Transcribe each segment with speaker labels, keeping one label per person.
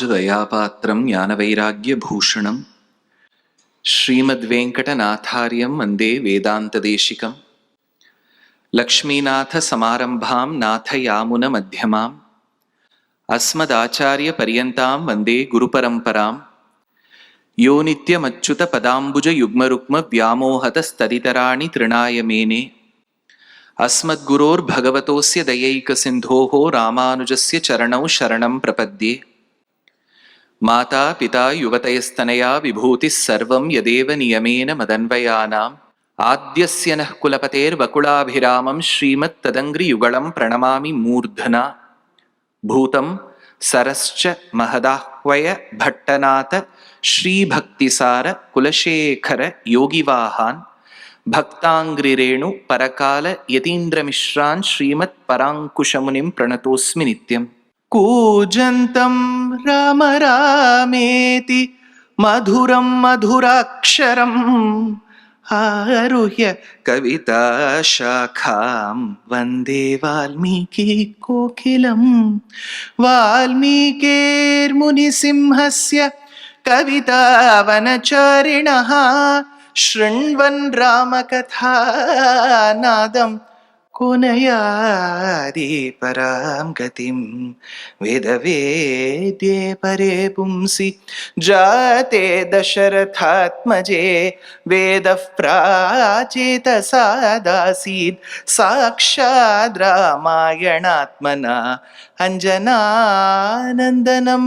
Speaker 1: रामानुजदयापात्रं ज्ञानवैराग्यभूषणं श्रीमद्वेङ्कटनाथार्यं वन्दे वेदान्तदेशिकम् लक्ष्मीनाथसमारम्भां नाथयामुनमध्यमाम् अस्मदाचार्यपर्यन्तां वन्दे गुरुपरम्परां यो नित्यमच्युतपदाम्बुजयुग्मरुक्मव्यामोहतस्तदितराणि तृणाय मेने अस्मद्गुरोर्भगवतोऽस्य दयैकसिन्धोः रामानुजस्य चरणौ शरणं प्रपद्ये மாதா பிதா யுவதயஸ்தனையா விபூதி சர்வம் யதேவ நியமேன மதன்வயானாம். ஆத்தியசிய ந குலபதேர் வகுலாபிராமம் ஸ்ரீமத் ததங்கிரி யுகலம் பிரணமாமி மூர்தனா. பூதம் சரஸ்ச மகதாஹ்வய பட்டநாத ஸ்ரீபக்திசார குலசேகர யோகிவாகான் பக்தாங்கிரிரேணு பரகால யதீந்திரமிஸ்ரான் ஸ்ரீமத் பராங்குஷமுனிம் பிரணதோஸ்மி நித்யம் कूजन्तं राम रामेति मधुरं मधुराक्षरम् आरुह्य कविताशाखां वंदे वाल्मीकिकोकिलम् वाल्मीकेर्मुनिसिंहस्य कवितावनचारिणः शृण्वन् रामकथानादम्। परां गतिं वेदवेद्ये परे पुंसि जाते दशरथात्मजे वेदः प्राचेतसादासीत् साक्षाद् रामायणात्मना അഞ്ജനാനന്ദനം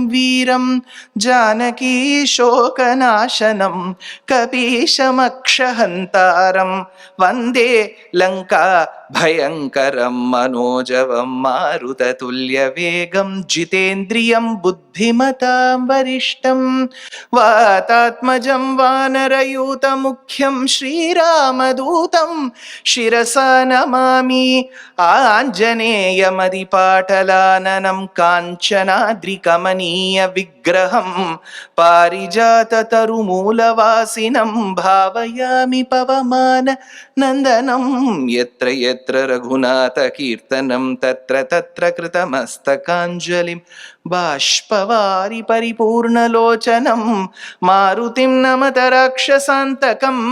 Speaker 1: വീരം ജാനകീശോകനാശനം കപീശമക്ഷഹന്താരം വന്ദേ ലങ്കാ ഭയങ്കരം മനോജവം മാരുതതുല്യവേഗം ജിതേന്ദ്രിയം ബുദ്ധിമതാം വരിഷ്ടം വാതാത്മജം വാനരയൂതമുഖ്യം ശ്രീരാമദൂതം ശിരസ നമാമി ആഞ്ജനേയമതിപാടലാ आञ्जनेयमदिपाटलाननं काञ्चनाद्रिकमनीयविग्रहं पारिजाततरुमूलवासिनं भावयामि पवमान नन्दनं यत्र यत्र रघुनाथकीर्तनं तत्र तत्र कृतमस्तकाञ्जलिं बाष्पवारि परिपूर्णलोचनं मारुतिं नमत राक्षसान्तकम्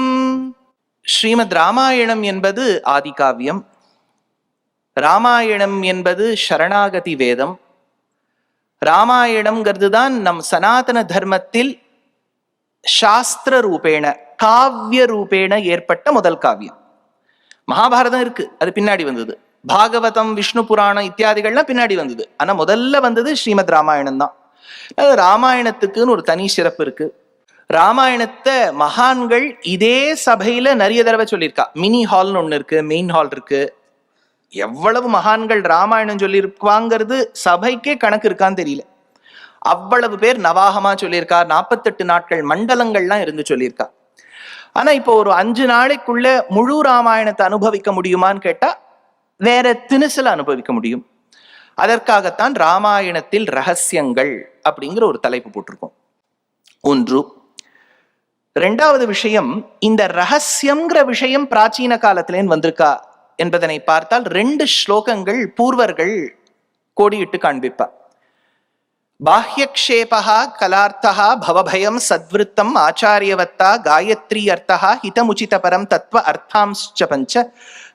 Speaker 1: ஸ்ரீமத் ராமாயணம் என்பது ஆதிகாவியம் ராமாயணம் என்பது சரணாகதி வேதம். ராமாயணம்ங்கிறது தான் நம் சனாதன தர்மத்தில் சாஸ்திர ரூபேண காவிய ரூபேண ஏற்பட்ட முதல் காவியம். மகாபாரதம் இருக்கு அது பின்னாடி வந்தது. பாகவதம் விஷ்ணு புராணம் இத்தியாதிகள்லாம் பின்னாடி வந்தது. ஆனா முதல்ல வந்தது ஸ்ரீமத் ராமாயணம் தான். அது ராமாயணத்துக்குன்னு ஒரு தனி சிறப்பு இருக்கு. ராமாயணத்தை மகான்கள் இதே சபையில நிறைய தடவை சொல்லியிருக்கா. மினி ஹால்னு ஒன்று இருக்கு மெயின் ஹால் இருக்கு. எவ்வளவு மகான்கள் ராமாயணம் சொல்லியிருப்பாங்கிறது சபைக்கே கணக்கு இருக்கான்னு தெரியல. அவ்வளவு பேர் நவாகமா சொல்லியிருக்கா நாற்பத்தெட்டு நாட்கள் மண்டலங்கள்லாம் இருந்து சொல்லியிருக்கா. ஆனா இப்போ ஒரு அஞ்சு நாளைக்குள்ள முழு ராமாயணத்தை அனுபவிக்க முடியுமான்னு கேட்டா வேற திணுசுல அனுபவிக்க முடியும். அதற்காகத்தான் ராமாயணத்தில் ரகசியங்கள் அப்படிங்கிற ஒரு தலைப்பு போட்டிருக்கோம். ஒன்று ரெண்டாவது விஷயம் இந்த ரகசியம்ங்கிற விஷயம் பிராச்சீன காலத்திலேன்னு வந்திருக்கா. என்பதனை பார்த்தால் ரெண்டு ஸ்லோகங்கள் பூர்வர்கள் கோடியிட்டு காண்பிப்பா. பாஹ்யக்ஷேபா கலார்த்தா பவபயம் சத்விருத்தம் ஆச்சாரியவத்தா காயத்ரி அர்த்தா ஹிதமுச்சிதபரம் தத்துவ அர்த்தாம்ச்ச பஞ்ச.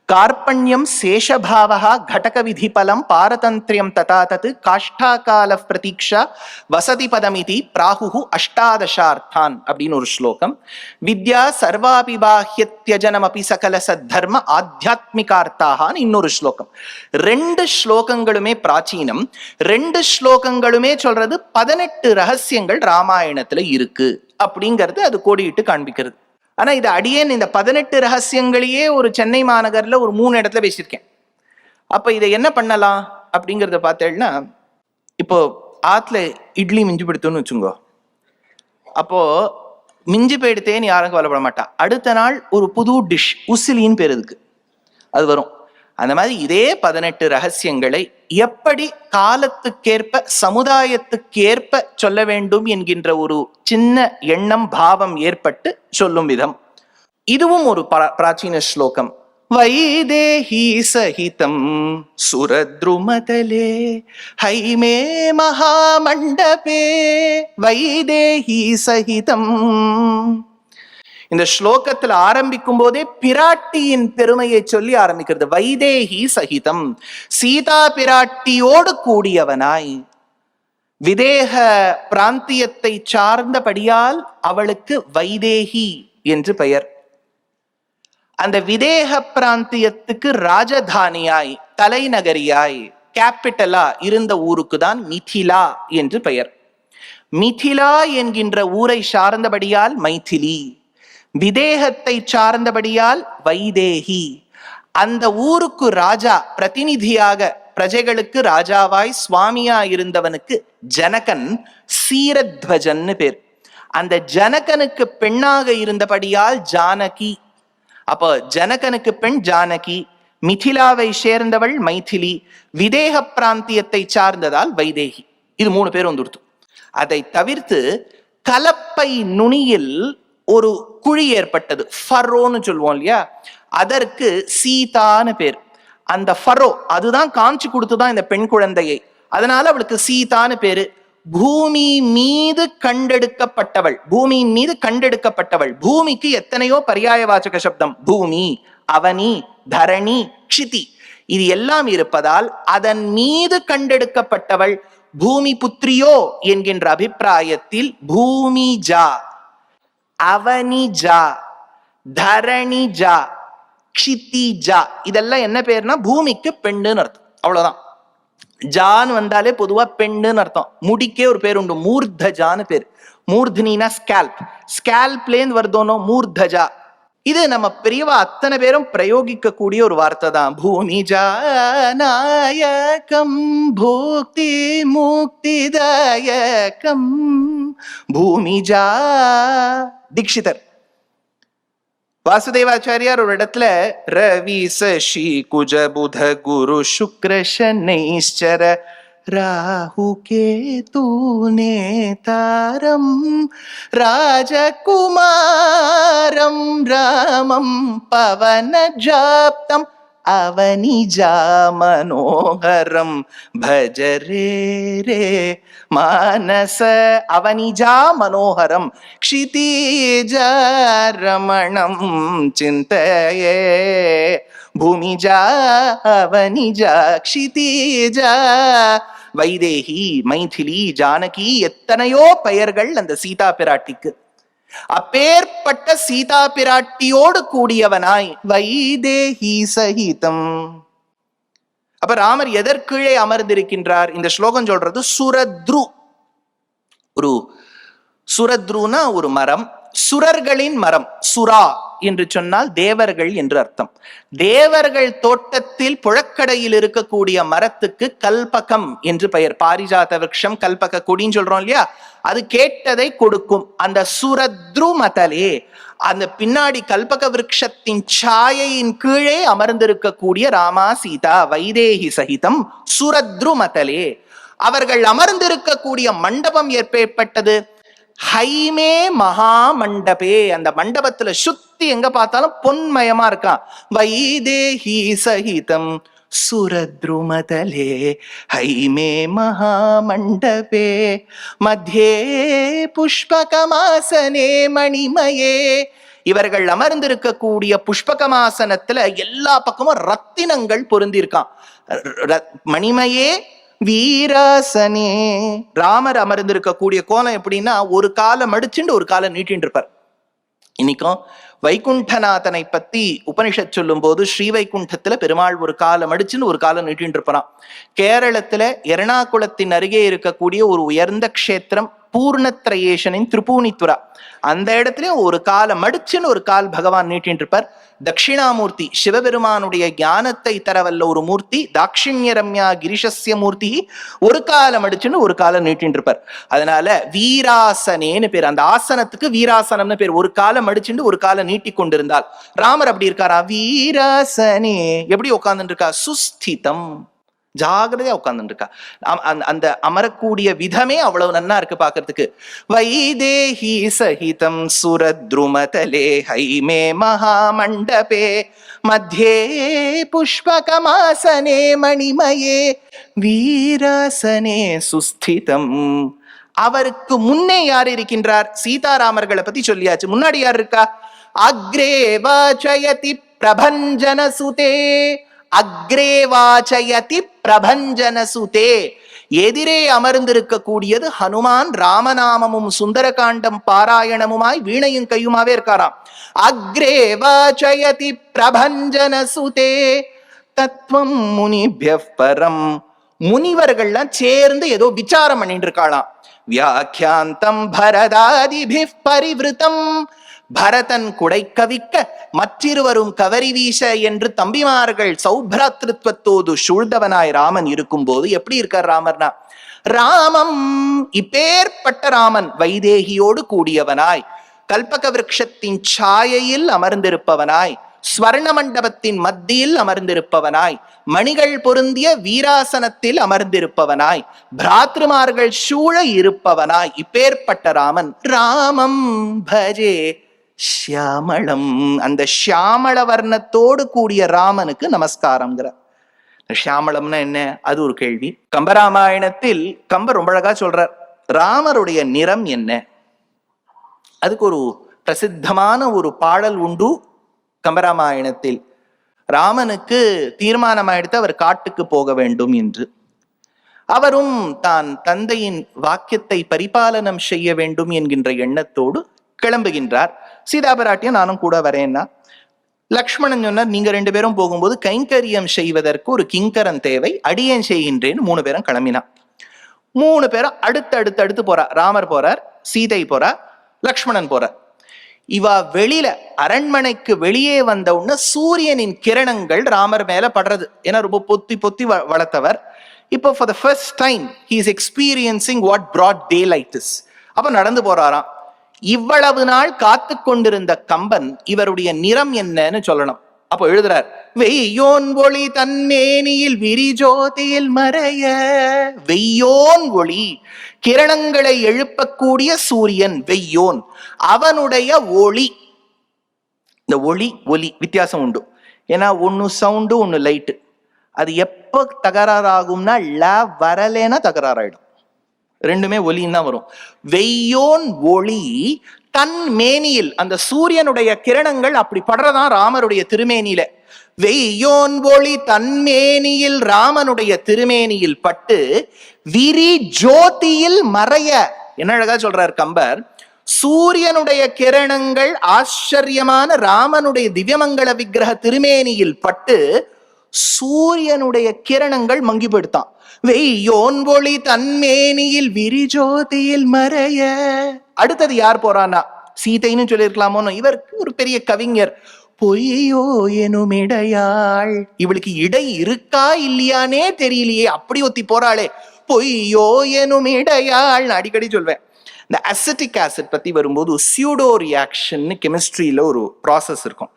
Speaker 1: కార్పణ్యం శేషభావ ఘటక విధిఫలం పారతంత్ర్యం తత్ కాష్టాకాల பிரதீக்ஷா వసతి పదమితి ప్రాహు అష్టాదశార్థాన్ அப்படின்னு ஒரு ஸ்லோகம். வித்யா சர்வாபிபாஹ்யத்யஜனமபி சகல சத்தர்ம ஆத்தியாத்மிகார்த்தாகான்னு இன்னொரு ஸ்லோகம். ரெண்டு ஸ்லோகங்களுமே பிராச்சீனம். ரெண்டு ஸ்லோகங்களுமே சொல்றது பதினெட்டு ரகசியங்கள் ராமாயணத்துல இருக்கு. அப்படிங்கிறது அது கோடியிட்டு காண்பிக்கிறது. ஆனால் இது அடியேன் இந்த பதினெட்டு ரகசியங்களையே ஒரு சென்னை மாநகரில் ஒரு மூணு இடத்துல பேசியிருக்கேன். அப்போ இதை என்ன பண்ணலாம் அப்படிங்கிறத பார்த்தேன்னா இப்போ ஆற்றுல இட்லி மிஞ்சி படுத்துன்னு வச்சுங்கோ. அப்போது மிஞ்சி போயிடுத்தேன்னு யாரும் கவலைப்பட மாட்டா அடுத்த நாள் ஒரு புது டிஷ் உசிலின்னு பேர் இருக்கு அது வரும். அந்த மாதிரி இதே பதினெட்டு ரகசியங்களை எப்படி காலத்துக்கேற்ப சமுதாயத்துக்கேற்ப சொல்ல வேண்டும் என்கின்ற ஒரு சின்ன எண்ணம் பாவம் ஏற்பட்டு சொல்லும் விதம். இதுவும் ஒரு பிராச்சீன ஸ்லோகம். வைதேஹி சகிதம் சுரத்ருமதலே ஹைமே மகாமண்டபே வைதேஹி சகிதம் இந்த ஸ்லோகத்தில் ஆரம்பிக்கும் போதே பிராட்டியின் பெருமையை சொல்லி ஆரம்பிக்கிறது. வைதேகி சகிதம் சீதா பிராட்டியோடு கூடியவனாய். விதேக பிராந்தியத்தை சார்ந்தபடியால் அவளுக்கு வைதேகி என்று பெயர். அந்த விதேக பிராந்தியத்துக்கு ராஜதானியாய் தலைநகரியாய் கேபிட்டலா இருந்த ஊருக்கு தான் மிதிலா என்று பெயர். மிதிலா என்கின்ற ஊரை சார்ந்தபடியால் மைதிலி. விதேகத்தை சார்ந்தபடியால் வைதேகி. அந்த ஊருக்கு ராஜா பிரதிநிதியாக பிரஜைகளுக்கு ராஜாவாய் சுவாமியா இருந்தவனுக்கு ஜனகன் சீரத்வஜன்னு பேர். அந்த ஜனகனுக்கு பெண்ணாக இருந்தபடியால் ஜானகி. அப்போ ஜனகனுக்கு பெண் ஜானகி மிதிலாவை சேர்ந்தவள் மைதிலி விதேக பிராந்தியத்தை சார்ந்ததால் வைதேகி. இது மூணு பேர் வந்துடுத்து. அதை தவிர்த்து கலப்பை நுனியில் ஒரு குழி ஏற்பட்டது. ஃபரோன்னு சொல்லுவோம் இல்லையா? அதற்கு சீதான்னு பேர். அந்த ஃபரோ அதுதான் காமிச்சு கொடுத்துதான் இந்த பெண் குழந்தையை. அதனால அவளுக்கு சீதான்னு பேரு. பூமி மீது கண்டெடுக்கப்பட்டவள். பூமியின் மீது கண்டெடுக்கப்பட்டவள். பூமிக்கு எத்தனையோ பரியாயவாச்சக சப்தம். பூமி அவனி தரணி க்ஷிதி. இது எல்லாம் இருப்பதால் அதன் மீது கண்டெடுக்கப்பட்டவள் பூமி புத்திரியோ என்கின்ற அபிப்பிராயத்தில் பூமி ஜா அவனிஜா தரணிஜா க்ஷிதிஜா இதெல்லாம் என்ன பேர்னா பூமிக்கு பெண்டுன்னு அர்த்தம். அவ்வளவுதான். ஜான் வந்தாலே பொதுவா பெண்ணுன்னு அர்த்தம். முடிக்கே ஒரு பேர் உண்டு. மூர்தஜான்னு பேர். மூர்தினா ஸ்கேல்ப். ஸ்கேல்ப்லேருந்து வருதோனோ மூர்தஜா. இது நம்ம பெரியவா அத்தனை பேரும் பிரயோகிக்க கூடிய ஒரு வார்த்தை தான். பூமி ஜாநாயகம் பூக்தி முக்திதாயகம் பூமி ஜா தீக்ஷிதர் வாசுதேவாச்சாரியார் ஒரு இடத்துல ரவி சசி குஜ புத குரு சுக்ர சனைச்சர ராகு கேது நேதாரம் ராஜகுமாரம் ராமம் பவன ஜாப்தம் அவனிஜா மனோகரம் பஜரே ரே மானச அவனிஜா பூமி க்ஷிதிஜா ரமணம் ஜா வைதேகி மைதிலி ஜானகி எத்தனையோ பெயர்கள் அந்த சீதா பிராட்டிக்கு அப்பேற்பட்ட சீதா பிராட்டியோடு கூடியவனாய் வைதேகி சகிதம் அப்ப ராமர் எதற்கீழே அமர்ந்திருக்கின்றார் இந்த ஸ்லோகம் சொல்றது சுரத்ரு ஒரு சுரத்ருனா ஒரு மரம் சுரர்களின் மரம் சுரா என்று சொன்னால் தேவர்கள் என்று அர்த்தம். தேவர்கள் தோட்டத்தில் புழக்கடையில் இருக்கக்கூடிய மரத்துக்கு கல்பகம் என்று பெயர். பாரிஜாத விரக்ஷம் கல்பக கொடின்னு சொல்றோம் இல்லையா? அது கேட்டதை கொடுக்கும். அந்த சுரத்ரு மதலே அந்த பின்னாடி கல்பக விரக்ஷத்தின் சாயையின் கீழே அமர்ந்திருக்கக்கூடிய ராமா சீதா வைதேகி சகிதம் சுரத்ரு மதலே. அவர்கள் அமர்ந்திருக்கக்கூடிய மண்டபம் ஏற்பட்டது ஹைமே மகா மண்டபே அந்த மண்டபத்துல சுத்தி எங்க பார்த்தாலும் பொன்மயமா இருக்கான். வைதேஹி சகிதம் சுரத்ருமதலே. ஹைமே மகா மண்டபே மத்தியே புஷ்பகமாசனே மணிமயே. இவர்கள் அமர்ந்திருக்கக்கூடிய புஷ்பகமாசனத்துல எல்லா பக்கமும் ரத்தினங்கள் பொருந்திருக்கான் மணிமயே வீராசனே. ராமர் அமர்ந்திருக்கக்கூடிய கோலம் எப்படின்னா ஒரு காலை மடிச்சுண்டு ஒரு காலை நீட்டின்னு இருப்பார் இன்னைக்கும் வைகுண்டநாதனை பத்தி உபனிஷத் சொல்லும் போது ஸ்ரீ வைகுண்டத்துல பெருமாள் ஒரு காலம் மடிச்சுன்னு ஒரு காலம் நீட்டின்னு இருப்பான் கேரளத்துல எர்ணாகுளத்தின் அருகே இருக்கக்கூடிய ஒரு உயர்ந்த க்ஷேத்திரம் பூர்ணத்ரயேஷனின் திரிபூணித்துரா அந்த இடத்துலயும் ஒரு காலை மடிச்சுன்னு ஒரு கால் பகவான் நீட்டின்னு இருப்பார் தட்சிணாமூர்த்தி சிவபெருமானுடைய ஞானத்தை தரவல்ல ஒரு மூர்த்தி தாட்சிணிய ரம்யா கிரிஷஸ்ய மூர்த்தி ஒரு காலம் அடிச்சுன்னு ஒரு காலம் நீட்டின்னு இருப்பார் அதனால வீராசனேன்னு பேர் அந்த ஆசனத்துக்கு வீராசனம்னு பேர் ஒரு காலம் அடிச்சுட்டு ஒரு காலம் நீட்டி கொண்டிருந்தால் ராமர் அப்படி இருக்காரா? வீராசனே. எப்படி உட்கார்ந்துட்டு இருக்கா சுஸ்திதம். ஜாகிரதையா உட்கார்ந்துருக்கா அம்- அந்த- அந்த அமரக்கூடிய விதமே அவ்வளவு நன்னா இருக்கு பாக்குறதுக்கு. வைதேஹி சகிதம் சுரத்ருமதலே ஹைமே மகாமண்டபே மத்தியே புஷ்பகமாசனே மணிமயே வீராசனே சுஸ்திதம். அவருக்கு முன்னே யார் இருக்கின்றார்? சீதாராமர்களை பத்தி சொல்லியாச்சு. முன்னாடி யார் இருக்கா? அக்ரேவா ஜயதி பிரபஞ்சன சுதே அக்ரே வாச்சயதி பிரபஞ்சன சுதே எதிரே அமர்ந்திருக்க கூடியது ஹனுமான் ராமநாமமும் சுந்தரகாண்டம் பாராயணமுமாய் வீணையும் கையுமாவே இருக்காராம். அக்ரே வாச்சயதி பிரபஞ்சன சுதே தத்துவம் முனிபிய பரம். முனிவர்கள்லாம் சேர்ந்து ஏதோ விசாரம் பண்ணிட்டு இருக்காளாம். வியாக்கியாந்தம் பரதாதிபி பரிவிருத்தம். பரதன் குடை கவிக்க மற்றிருவரும் கவரி வீச என்று தம்பிமார்கள் சௌபிராத்திருத்வத்தோடு சூழ்ந்தவனாய் ராமன் இருக்கும்போது எப்படி இருக்கார் ராமர்னா? ராமம் இப்பேற்பட்ட ராமன் வைதேகியோடு கூடியவனாய் கல்பக விரக்ஷத்தின் சாயையில் அமர்ந்திருப்பவனாய் ஸ்வர்ண மண்டபத்தின் மத்தியில் அமர்ந்திருப்பவனாய் மணிகள் பொருந்திய வீராசனத்தில் அமர்ந்திருப்பவனாய் பிராத்ருமார்கள் சூழ இருப்பவனாய் இப்பேற்பட்ட ராமன். ராமம் பஜே. ஷியாமளம். அந்த ஷியாமள வர்ணத்தோடு கூடிய ராமனுக்கு நமஸ்காரம்ங்கிறார் ஷியாமளம்னா என்ன? அது ஒரு கேள்வி. கம்பராமாயணத்தில் கம்ப ரொம்ப அழகா சொல்றார். ராமருடைய நிறம் என்ன? அதுக்கு ஒரு பிரசித்தமான ஒரு பாடல் உண்டு கம்பராமாயணத்தில். ராமனுக்கு தீர்மானம் தீர்மானமாயிடுத்து அவர் காட்டுக்கு போக வேண்டும் என்று. அவரும் தான் தந்தையின் வாக்கியத்தை பரிபாலனம் செய்ய வேண்டும் என்கின்ற எண்ணத்தோடு கிளம்புகின்றார். சீதாபராட்டியும் நானும் கூட வரேன்னா. லக்ஷ்மணன் சொன்னார் நீங்க ரெண்டு பேரும் போகும்போது கைங்கரியம் செய்வதற்கு ஒரு கிங்கரன் தேவை அடியேன் செய்கின்றேன்னு மூணு பேரும் கிளம்பினான் மூணு பேரும் அடுத்து அடுத்து அடுத்து போறா ராமர் போறார் சீதை போறா லக்ஷ்மணன் போறார். இவா வெளியில அரண்மனைக்கு வெளியே வந்த உடனே சூரியனின் கிரணங்கள் ராமர் மேல படுறது. ஏன்னா ரொம்ப பொத்தி பொத்தி வ- வளர்த்தவர். இப்போ for the first time he is experiencing what broad daylight is அப்போ நடந்து போறாராம். இவ்வளவு நாள் காத்து கொண்டிருந்த கம்பன் இவருடைய நிறம் என்னன்னு சொல்லணும். அப்போ எழுதுறார் வெய்யோன் ஒளி தன்மேனியில் விரிஜோதியில் மறைய வெய்யோன் ஒளி கிரணங்களை எழுப்பக்கூடிய சூரியன் வெய்யோன் அவனுடைய ஒளி. இந்த ஒளி ஒலி வித்தியாசம் உண்டு. ஏன்னா ஒன்னு சவுண்டு ஒன்னு லைட்டு. அது எப்போ தகராறாகும்னா ல வரலேன்னா தகராறாயிடும். ரெண்டுமே ஒலின்னு தான் வரும். வெய்யோன் ஒளி தன் மேனியில் அந்த சூரியனுடைய கிரணங்கள் அப்படி படுறதான் ராமருடைய திருமேனியில. வெய்யோன் ஒளி தன்மேனியில் ராமனுடைய திருமேனியில் பட்டு விரி ஜோதியில் மறைய. என்ன அழகா சொல்றார் கம்பர்? சூரியனுடைய கிரணங்கள் ஆச்சரியமான ராமனுடைய திவ்யமங்கள விக்கிரக திருமேனியில் பட்டு சூரியனுடைய கிரணங்கள் மங்கிப்படுத்தான். வெய்யோன் ஒளி தன்மேனியில் விரிஜோதியில் மறைய. அடுத்தது யார் போறானா சீதைன்னு சொல்லியிருக்கலாமோன்னு. இவருக்கு ஒரு பெரிய கவிஞர் பொய்யோ எனும் இடையாள். இவளுக்கு இடை இருக்கா இல்லையானே தெரியலையே அப்படி ஒத்தி போறாளே. பொய்யோ எனும் இடையாள். நான் அடிக்கடி சொல்வேன் இந்த அசிட்டிக் ஆசிட் பத்தி வரும்போது சியூடோ ரியாக்ஷன் கெமிஸ்ட்ரியில ஒரு ப்ராசஸ் இருக்கும்.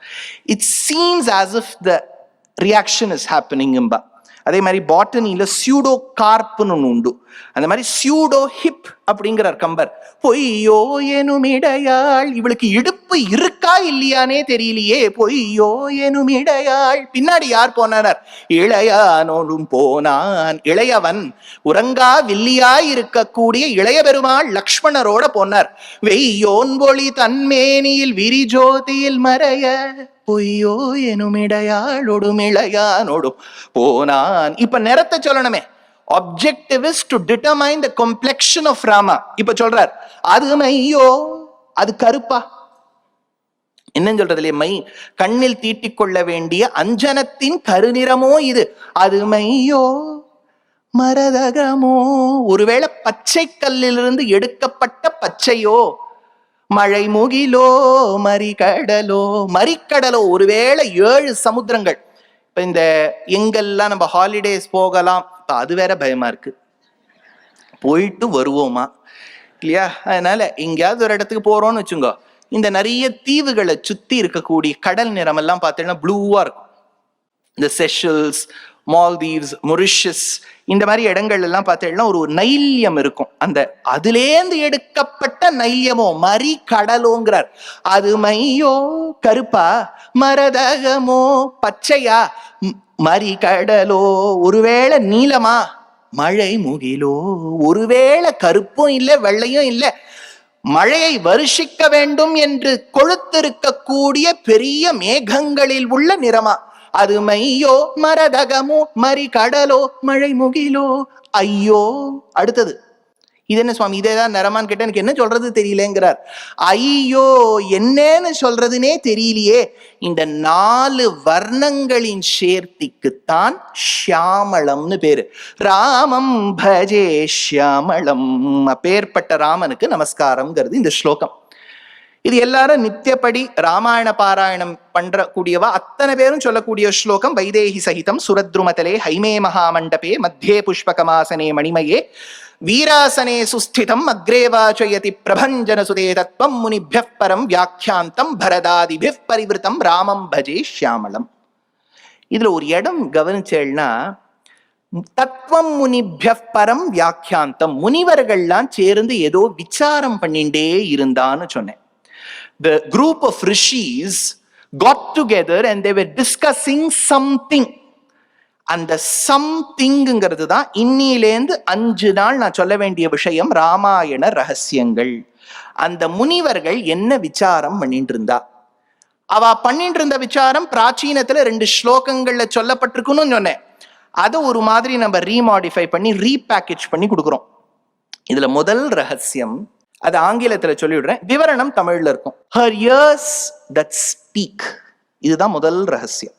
Speaker 1: It seems as if the reaction is ஹேப்பனிங்கும்பா அதே மாதிரி பாட்டனியில் சியூடோ கார்ப்னு ஒன்று உண்டு. அந்த மாதிரி சியூடோ ஹிப் அப்படிங்கிறார் கம்பர். பொய்யோ எனுமிடையாள் இவளுக்கு இடுப்பு இருக்கா இல்லையானே தெரியலையே. பொய்யோ எனுமிடையாள். பின்னாடி யார் போனார் இளையானோடும் போனான். இளையவன் உறங்கா வில்லியாய் இருக்கக்கூடிய இளைய பெருமாள் லக்ஷ்மணரோட போனார். வெய்யோன் பொழி தன்மேனியில் விரிஜோதியில் மறைய பொய்யோ எனுமிடையாளொடும் இளையானோடும் போனான். இப்ப நிறத்தை சொல்லணுமே. Objective is to determine the complexion of Rama. இப்ப சொல்றார் அது மையோ அது கருப்பா? என்னன்னு சொல்றது இல்லையா மை கண்ணில் தீட்டிக்கொள்ள வேண்டிய அஞ்சனத்தின் கருநிறமோ இது? அது மையோ மரதகமோ. ஒருவேளை பச்சை கல்லிலிருந்து எடுக்கப்பட்ட பச்சையோ மழை முகிலோ மறிகடலோ மறிக்கடலோ ஒருவேளை ஏழு சமுத்திரங்கள். இப்ப இந்த எங்கெல்லாம் நம்ம ஹாலிடேஸ் போகலாம் இப்போ அது வேற பயமா இருக்கு. போயிட்டு வருவோமா? இல்லையா? அதனால எங்கேயாவது ஒரு இடத்துக்கு போறோம்னு வச்சுங்கோ இந்த நிறைய தீவுகளை சுத்தி இருக்கக்கூடிய கடல் நிறம் எல்லாம் பார்த்தீங்கன்னா ப்ளூவா இருக்கும். இந்த செஷல்ஸ் மால்தீவ்ஸ் மொரிஷியஸ் இந்த மாதிரி இடங்கள் எல்லாம் பார்த்தீங்கன்னா ஒரு நைல்யம் இருக்கும். அந்த அதுலேருந்து எடுக்கப்பட்ட நைல்யமோ மரி கடலோங்கிறார் அது மையோ கருப்பா மரதகமோ பச்சையா? மரி கடலோ ஒருவேளை நீலமா? மழை முகிலோ ஒருவேளை கருப்பும் இல்லை வெள்ளையும் இல்லை. மழையை வருஷிக்க வேண்டும் என்று கொழுத்திருக்கக்கூடிய பெரிய மேகங்களில் உள்ள நிறமா? அது மையோ மரதகமோ மறி கடலோ மழை முகிலோ ஐயோ. அடுத்தது. இது என்ன சுவாமி? இதே தான் நிறமான்னு கிட்ட எனக்கு என்ன சொல்றது தெரியலங்கிறார். ஐயோ என்னன்னு சொல்றதுனே தெரியலையே. இந்த நாலு வர்ணங்களின் சேர்த்திக்குத்தான் ஷியாமளம்னு பேரு. ராமம் பஜே ஷியாமளம். அப்பேற்பட்ட ராமனுக்கு நமஸ்காரம்ங்கிறது இந்த ஸ்லோகம். இது எல்லாரும் நித்தியப்படி ராமாயண பாராயணம் பண்ற கூடியவா அத்தனை பேரும் சொல்லக்கூடிய ஸ்லோகம் வைதேகி சகிதம் சுரத்ருமதலே ஹைமே மகாமண்டபே மத்தியே புஷ்பகமாசனே மணிமயே வீராசனே சுஸ்திதம் அக்ரேவாச்சயதி பிரபஞ்சன சுதே தத்வம் முனிபிய பரம் வியாக்கியாந்தம் பரதாதிபி பரிவிருத்தம் ராமம் பஜே ஷியாமலம் இதுல ஒரு இடம் கவனிச்சேன்னா தத்துவம் முனிபிய பரம் வியாக்கியாந்தம் முனிவர்கள்லாம் சேர்ந்து ஏதோ விசாரம் பண்ணிண்டே இருந்தான்னு சொன்னேன். The group of rishis got together and they were discussing something. அந்த சம்திங்கிறது தான் இன்னிலேந்து அஞ்சு நாள் நான் சொல்ல வேண்டிய விஷயம் ராமாயண ரகசியங்கள். அந்த முனிவர்கள் என்ன விசாரம் பண்ணிட்டு இருந்தா அவ பண்ணிட்டு இருந்த விசாரம் பிராச்சீனத்துல ரெண்டு ஸ்லோகங்கள்ல சொல்லப்பட்டிருக்குன்னு சொன்னேன். அதை ஒரு மாதிரி நம்ம ரீமாடிஃபை பண்ணி ரீபேக்கேஜ் பண்ணி கொடுக்குறோம். இதுல முதல் ரகசியம் அது ஆங்கிலத்துல சொல்லிவிடுறேன். விவரணம் தமிழ்ல இருக்கும். ஹர் இயர்ஸ் தட் ஸ்பீக் இதுதான் முதல் ரகசியம்.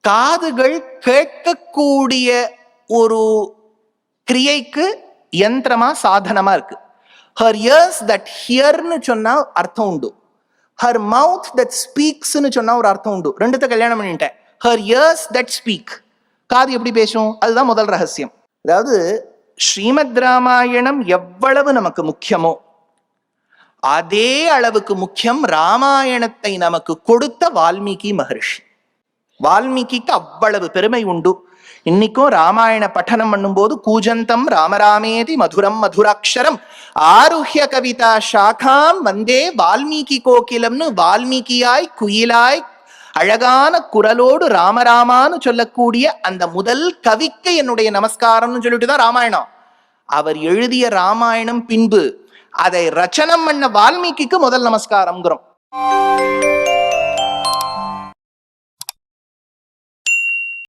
Speaker 1: காதுகள் கேட்கக்கூடிய ஒரு கிரியைக்கு யந்திரமா சாதனமா இருக்கு. ஹர் இயர்ஸ் தட் ஹியர்னு சொன்னா அர்த்தம் உண்டு. ஹர் மவுத் தட் ஸ்பீக்ஸ்னு சொன்னா ஒரு அர்த்தம் உண்டு. ரெண்டுத்த கல்யாணம் பண்ணிட்டேன். ஹர் இயர்ஸ் தட் ஸ்பீக் காது எப்படி பேசும்? அதுதான் முதல் ரகசியம். அதாவது ஸ்ரீமத் ராமாயணம் எவ்வளவு நமக்கு முக்கியமோ அதே அளவுக்கு முக்கியம் ராமாயணத்தை நமக்கு கொடுத்த வால்மீகி மகர்ஷி. வால்மீகிக்கு அவ்வளவு பெருமை உண்டு. இன்னைக்கும் ராமாயண பட்டனம் பண்ணும்போது கூஜந்தம் ராமராமேதி மதுரம் மதுராட்சரம் ஆருஹ்ய கவிதா சாகாம் வந்தே வால்மீகி கோகிலம்னு வால்மீகியாய் குயிலாய் அழகான குரலோடு ராமராமான்னு சொல்லக்கூடிய அந்த முதல் கவிக்கு என்னுடைய நமஸ்காரம்னு சொல்லிட்டு தான் ராமாயணம். அவர் எழுதிய ராமாயணம் பின்பு அதை ரச்சனம் பண்ண வால்மீகிக்கு முதல் நமஸ்காரம்ங்கிறோம்.